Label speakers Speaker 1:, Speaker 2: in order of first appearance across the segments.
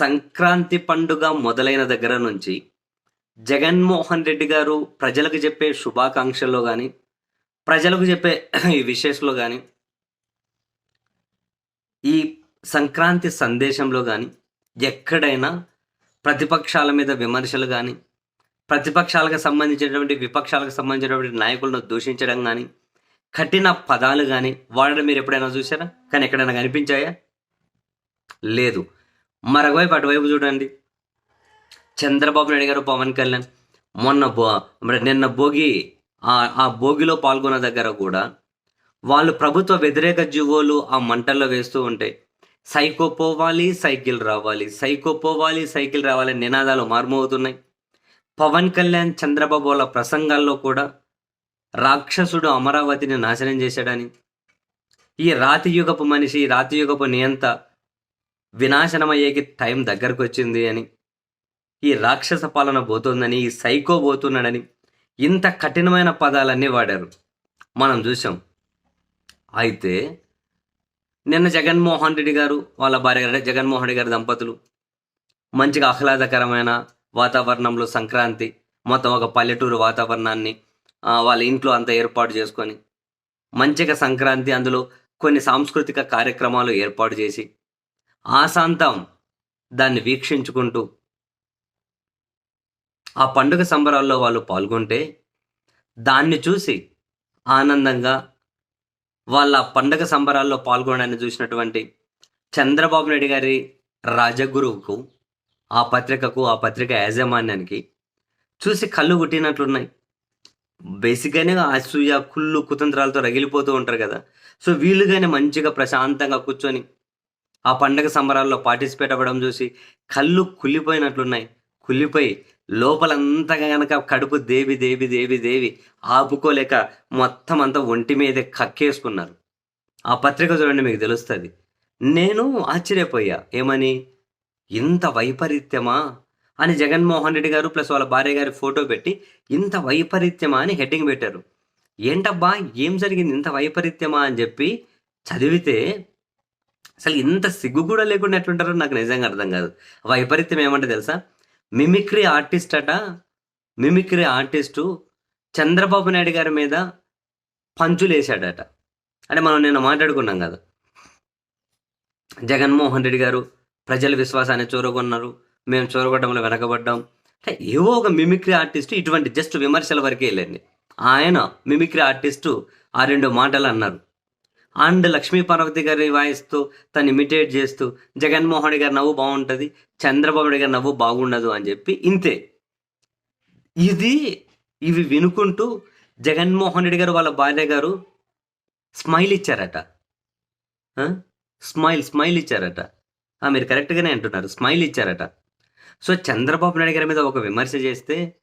Speaker 1: సంక్రాంతి పండుగ మొదలైన దగ్గర నుంచి జగన్మోహన్ రెడ్డి గారు ప్రజలకు చెప్పే శుభాకాంక్షల్లో కానీ ప్రజలకు చెప్పే ఈ విషయంలో కానీ ఈ సంక్రాంతి సందేశంలో కానీ ఎక్కడైనా ప్రతిపక్షాల మీద విమర్శలు కానీ ప్రతిపక్షాలకు సంబంధించినటువంటి విపక్షాలకు సంబంధించినటువంటి నాయకులను దూషించడం కానీ కఠిన పదాలు కానీ వాడడం మీరు ఎప్పుడైనా చూసారా కానీ ఎక్కడైనా కనిపించాయా? లేదు. మరొకవైపు అటువైపు చూడండి. చంద్రబాబు నాయుడు గారు పవన్ కళ్యాణ్ మొన్న బో నిన్న భోగి ఆ- భోగిలో పాల్గొన్న దగ్గర కూడా వాళ్ళు ప్రభుత్వ వ్యతిరేక జీవోలు ఆ మంటల్లో వేస్తూ ఉంటాయి సైకో పోవాలి సైకిల్ రావాలి సైకో పోవాలి సైకిల్ రావాలి అని నినాదాలు మార్మవుతున్నాయి పవన్ కళ్యాణ్ చంద్రబాబు వాళ్ళ ప్రసంగాల్లో కూడా రాక్షసుడు అమరావతిని నాశనం చేశాడని. ఈ రాతి యుగపు మనిషి రాతియుగపు నియంత వినాశనమయ్యేకి టైం దగ్గరకు వచ్చింది అని. ఈ రాక్షస పాలన పోతుందని ఈ సైకో పోతున్నాడని ఇంత కఠినమైన పదాలన్నీ వాడారు. మనం చూసాం అయితే నిన్న జగన్మోహన్ రెడ్డి గారు వాళ్ళ భార్య గారు జగన్మోహన్ రెడ్డి గారి దంపతులు మంచిగా ఆహ్లాదకరమైన వాతావరణంలో సంక్రాంతి మొత్తం ఒక పల్లెటూరు వాతావరణాన్ని వాళ్ళ ఇంట్లో అంతా ఏర్పాటు చేసుకొని మంచిగా సంక్రాంతి అందులో కొన్ని సాంస్కృతిక కార్యక్రమాలు ఏర్పాటు చేసి ఆశాంతం దాన్ని వీక్షించుకుంటూ ఆ పండుగ సంబరాల్లో వాళ్ళు పాల్గొంటే దాన్ని చూసి ఆనందంగా వాళ్ళ పండుగ సంబరాల్లో పాల్గొనడాన్ని చూసినటువంటి చంద్రబాబు నాయుడు గారి రాజగురువుకు ఆ పత్రికకు ఆ పత్రిక యాజమాన్యానికి చూసి కళ్ళు కుట్టినట్లున్నాయి బేసిక్గానే అసూయ కుళ్ళు కుతంత్రాలతో రగిలిపోతూ ఉంటారు కదా. సో వీళ్ళుగానే మంచిగా ప్రశాంతంగా కూర్చొని ఆ పండగ సంబరాల్లో పార్టిసిపేట్ అవ్వడం చూసి కళ్ళు కుళ్ళిపోయినట్లున్నాయి. కుళ్ళిపోయి లోపలంతా గనక కడుపు దేవి దేవి దేవి దేవి ఆపుకోలేక మొత్తం అంతా ఒంటి మీదే కక్కేసుకున్నారు. ఆ పత్రిక చూడండి మీకు తెలుస్తుంది. నేను ఆశ్చర్యపోయా. ఏమని? ఇంత వైపరీత్యమా? అని జగన్మోహన్ రెడ్డి గారు ప్లస్ వాళ్ళ భార్య గారి ఫోటో పెట్టి ఇంత వైపరీత్యమా అని హెడ్డింగ్ పెట్టారు. ఏంటబ్బా? ఏం జరిగింది ఇంత వైపరీత్యమా అని చెప్పి చదివితే అసలు ఇంత సిగ్గు కూడా లేకుండా ఎట్లుంటారో నాకు నిజంగా అర్థం కాదు. వైపరీత్యం ఏమంటే తెలుసా? మిమిక్రీ ఆర్టిస్ట్ అట మిమిక్రీ ఆర్టిస్టు చంద్రబాబు నాయుడు గారి మీద పంచులేశాడట అంటే మనం నిన్న మాట్లాడుకున్నాం కదా. జగన్మోహన్ రెడ్డి గారు ప్రజల విశ్వాసాన్ని చూరగొన్నారు మేము చూరగొట్టడంలో వెనకబడ్డాం. అంటే ఏవో ఒక మిమిక్రీ ఆర్టిస్టు ఇటువంటి జస్ట్ విమర్శల వరకే వెళ్ళండి ఆయన మిమిక్రీ ఆర్టిస్టు ఆ రెండు మాటలు అన్నారు. అండ్ లక్ష్మీ పార్వతి గారి వాయిస్తూ తను ఇమిటేట్ చేస్తూ జగన్మోహన్ గారి నవ్వు బాగుంటుంది చంద్రబాబు నాయుడు గారి నవ్వు బాగుండదు అని చెప్పి ఇంతే. ఇది ఇవి వినుకుంటూ జగన్మోహన్ రెడ్డి గారు వాళ్ళ భార్య గారు స్మైల్ ఇచ్చారట. స్మైల్ స్మైల్ ఇచ్చారట. ఆ, మీరు కరెక్ట్గానే అంటున్నారు. స్మైల్ ఇచ్చారట. సో చంద్రబాబు నాయుడు గారి మీద ఒక విమర్శ చేస్తే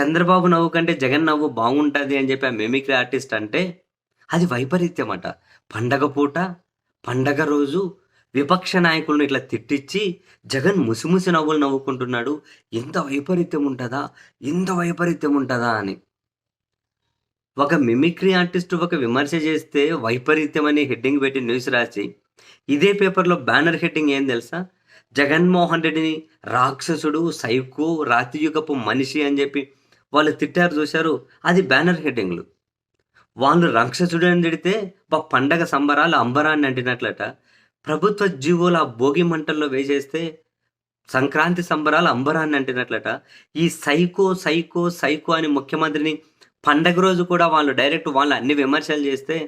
Speaker 1: చంద్రబాబు నవ్వు కంటే జగన్ నవ్వు బాగుంటుంది అని చెప్పి ఆ మిమిక్రీ ఆర్టిస్ట్ అంటే అది వైపరీత్యం అట. పండగ పూట పండగ రోజు విపక్ష నాయకులను ఇట్లా తిట్టించి జగన్ ముసిముసి నవ్వులు నవ్వుకుంటున్నాడు. ఎంత వైపరీత్యం ఉంటుందా? ఎంత వైపరీత్యం ఉంటుందా అని. ఒక మిమిక్రీ ఆర్టిస్ట్ ఒక విమర్శ చేస్తే వైపరీత్యం అని హెడ్డింగ్ పెట్టి న్యూస్ రాసి ఇదే పేపర్లో బ్యానర్ హెడ్డింగ్ ఏం తెలుసా? జగన్మోహన్ రెడ్డిని రాక్షసుడు సైకో రాతియుగపు మనిషి అని చెప్పి వాళ్ళు తిట్టారు చూశారు. అది బ్యానర్ హెడ్డింగ్లు. వాళ్ళు రాక్షసుడు అని తిడితే పా పండగ సంబరాలు అంబరాన్ని అంటినట్లట. ప్రభుత్వ జీవోలు ఆ భోగి మంటల్లో వేసేస్తే సంక్రాంతి సంబరాలు అంబరాన్ని అంటినట్లట. ఈ సైకో సైకో సైకో అని ముఖ్యమంత్రిని పండగ రోజు కూడా వాళ్ళు డైరెక్ట్ వాళ్ళు అన్ని విమర్శలు చేస్తే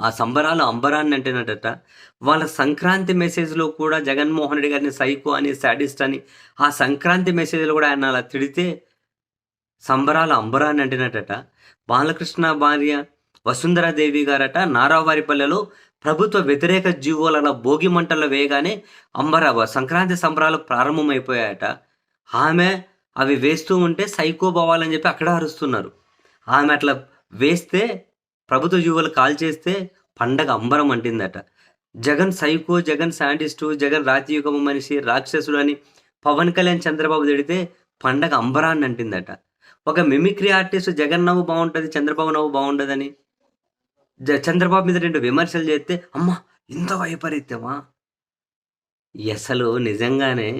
Speaker 1: ఆ సంబరాలు అంబరాన్ని అంటున్నట్టట వాళ్ళ సంక్రాంతి మెసేజ్లో కూడా జగన్మోహన్ రెడ్డి గారిని సైకో అని సాడిస్ట్ అని ఆ సంక్రాంతి మెసేజ్లో కూడా ఆయన అలా తిడితే సంబరాల అంబరాన్ని అంటున్నట్టట బాలకృష్ణ భార్య వసుంధరాదేవి గారట నారావారిపల్లెలో ప్రభుత్వ వ్యతిరేక జీవోలన భోగి మంటల్లో వేయగానే అంబరావ సంక్రాంతి సంబరాలు ప్రారంభమైపోయాయట. ఆమె అవి వేస్తూ ఉంటే సైకో భావాలని చెప్పి అక్కడ అరుస్తున్నారు. ఆమె అట్లా వేస్తే ప్రభుత్వ జీవులు కాల్ చేస్తే పండగ అంబరం అంటిందట. జగన్ సైకో జగన్ శాంటిస్టు జగన్ రాజయుగము మనిషి రాక్షసుడు అని పవన్ కళ్యాణ్ చంద్రబాబు తిడితే పండగ అంబరాన్ని అంటిందట. ఒక మిమిక్రీ ఆర్టిస్ట్ జగన్ నవ్వు బాగుంటుంది చంద్రబాబు నవ్వు బాగుంటుందని జ చంద్రబాబు మీద రెండు విమర్శలు చేస్తే అమ్మ ఇంత వైపరీత్యమా? అసలు నిజంగానే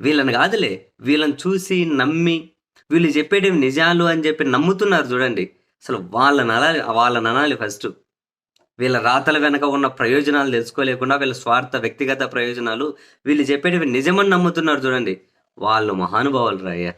Speaker 1: వీళ్ళని కాదులే వీళ్ళని చూసి నమ్మి వీళ్ళు చెప్పేటివి నిజాలు అని చెప్పి నమ్ముతున్నారు చూడండి. అసలు వాళ్ళని అనాలి వాళ్ళని అనాలి ఫస్ట్ వీళ్ళ రాతల వెనక ఉన్న ప్రయోజనాలు తెలుసుకోలేకుండా వీళ్ళ స్వార్థ వ్యక్తిగత ప్రయోజనాలు వీళ్ళు చెప్పేటివి నిజమని నమ్ముతున్నారు చూడండి. వాళ్ళు మహానుభావులు రాయ్యా